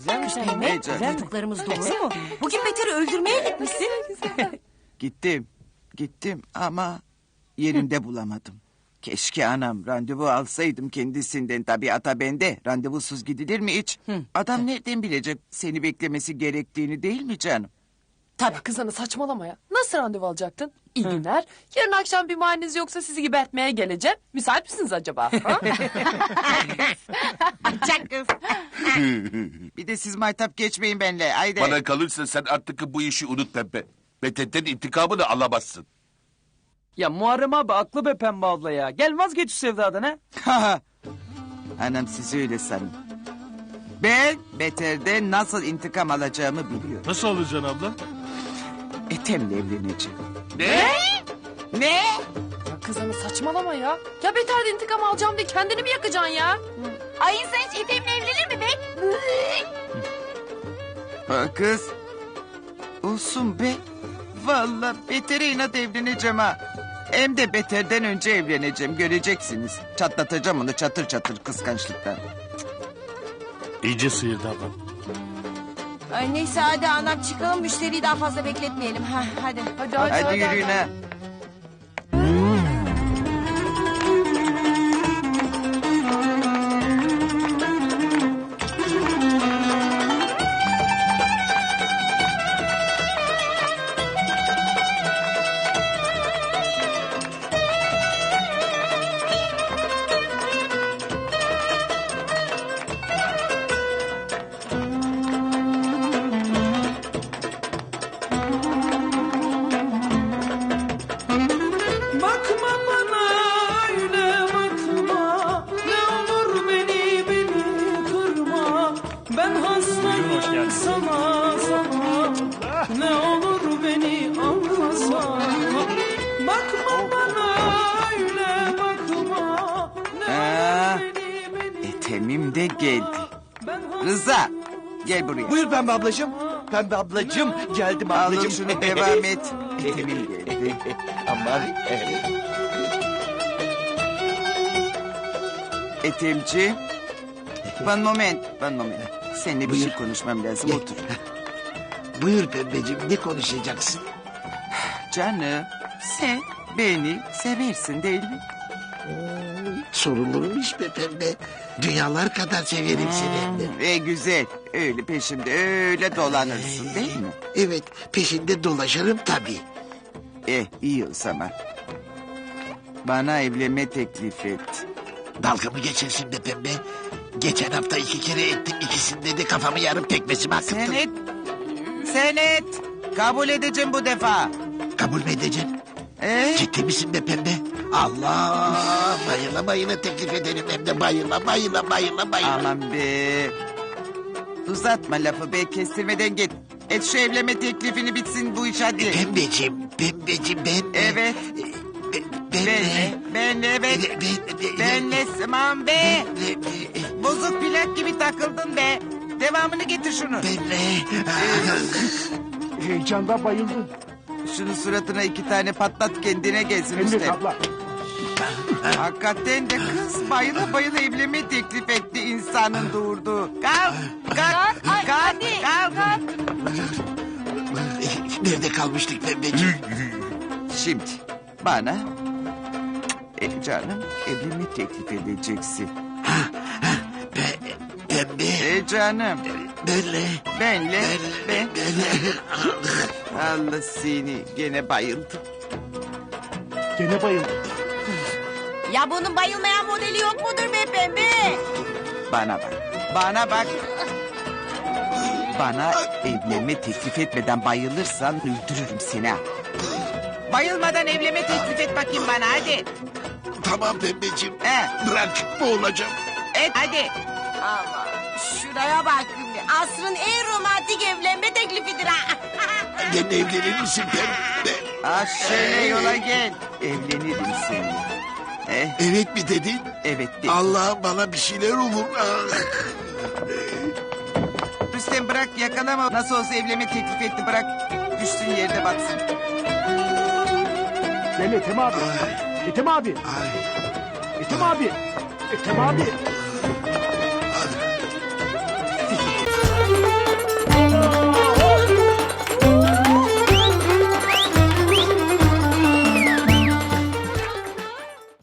Güzelmiş değil mi? Heyecan. Duyduklarımız doğru mu? Bugün Beter'i öldürmeye gitmişsin. Gittim. Gittim ama yerinde bulamadım. Keşke anam randevu alsaydım kendisinden. Tabii ata bende. Randevusuz gidilir mi hiç? Adam nereden bilecek seni beklemesi gerektiğini değil mi canım? Tabii kız ana saçmalama ya. Nasıl randevu alacaktın? İyi günler. Yarın akşam bir mahalleniz yoksa sizi gebertmeye geleceğim. Müsait misiniz acaba? Ha? Bir de siz maytap geçmeyin benimle. Haydi. Bana kalırsa sen artık bu işi unut Pembe. Betetten intikamını alamazsın. Ya Muharrem abi aklı be Pembe abla ya. Gel vazgeç şu sevdadan ha. Anam sizi öyle sanın. Ben Beter'den nasıl intikam alacağımı biliyorum. Nasıl alacaksın abla? Ethem'le evleneceğim. Ne? Ne? ya kız ana saçmalama ya. Ya beter de intikam alacağım diye kendini mi yakacaksın ya? Ay insan hiç Ethem'le evlenir mi? Ha kız. Olsun be. Vallahi betere inat evleneceğim ha. Hem de beterden önce evleneceğim göreceksiniz. Çatlatacağım onu çatır çatır kıskançlıktan. İyice sıyırdı abla. Ay neyse hadi anam çıkalım müşteriyi daha fazla bekletmeyelim. Ha, hadi. Hadi hadi Hadi, hadi. yürüyün ha. De geldi. Rıza gel buraya. Buyur Pembe ablacığım. Pembe ablacığım geldim Alın ablacığım. şunu devam et. Ethem'im geldi. Aman. evet. Ethemci. One moment, one moment. Seninle bir şey Buyur. konuşmam lazım. Gel. Otur. Buyur Pembeciğim ne konuşacaksın? Canım, sen beni seversin değil mi? Sorulur mu iş be Pembe? Dünyalar kadar severim seni hem de. Ve güzel. Öyle peşimde öyle dolanırsın değil mi? Evet peşinde dolaşırım tabii. Eh iyi o zaman. Bana evlenme teklif et. Dalga mı geçersin be Pembe? Geçen hafta iki kere ettim ikisinde de kafamı yarıp tekmesimi Sen akıttım. et. Sen et. Kabul edeceğim bu defa. Kabul mü edeceksin? Eh? Ciddi misin be Pembe? Allah bayıla bayıla teklif ederim hem de bayıla bayıla bayıla bayıla. Aman be. Uzatma lafı be kestirmeden git. Et şu evlenme teklifini bitsin bu iş hadi. Pembeciğim, pembeciğim ben... Evet. Ben, ben, Benle, benle evet. Ben, ben, Benle aman be. ben, ben, Bozuk plak gibi takıldın be. Devamını getir şunu. benle. Heyecandan bayıldı. Şunun suratına iki tane patlat kendine gelsin de işte. abla. Hakikaten de kız bayıla bayıla evlenme teklif etti insanın doğurduğu. Kalk, kalk, kalk, hadi, kalk. Nerede kalmıştık pembeciğim? Şimdi bana e, canım evlenme teklif edeceksin. Pe, pembe. E canım Benle. benle ben. Benle. Allah seni gene bayıldım. Gene bayıldı. Ya bunun bayılmayan modeli yok mudur be pembe? Bana bak. Bana bak. Bana evlenme teklif etmeden bayılırsan öldürürüm seni ha. Bayılmadan evlenme teklif et bakayım bana hadi. Tamam pembeciğim. He, Bırak boğulacağım. et hadi. Allah şuraya bak. Asrın en romantik evlenme teklifidir ha. Benimle evlenir misin pembe? Ha şöyle yola gel. Evlenirim seninle. Eh, Evet mi dedin? evet de. Allah bana bir şeyler olur. Rüstem bırak yakalama. Nasıl olsa evlenme teklif etti bırak. Düşsün yerde batsın. Gel Ethem abi. Ethem abi. Ay. Ethem abi. Ethem abi.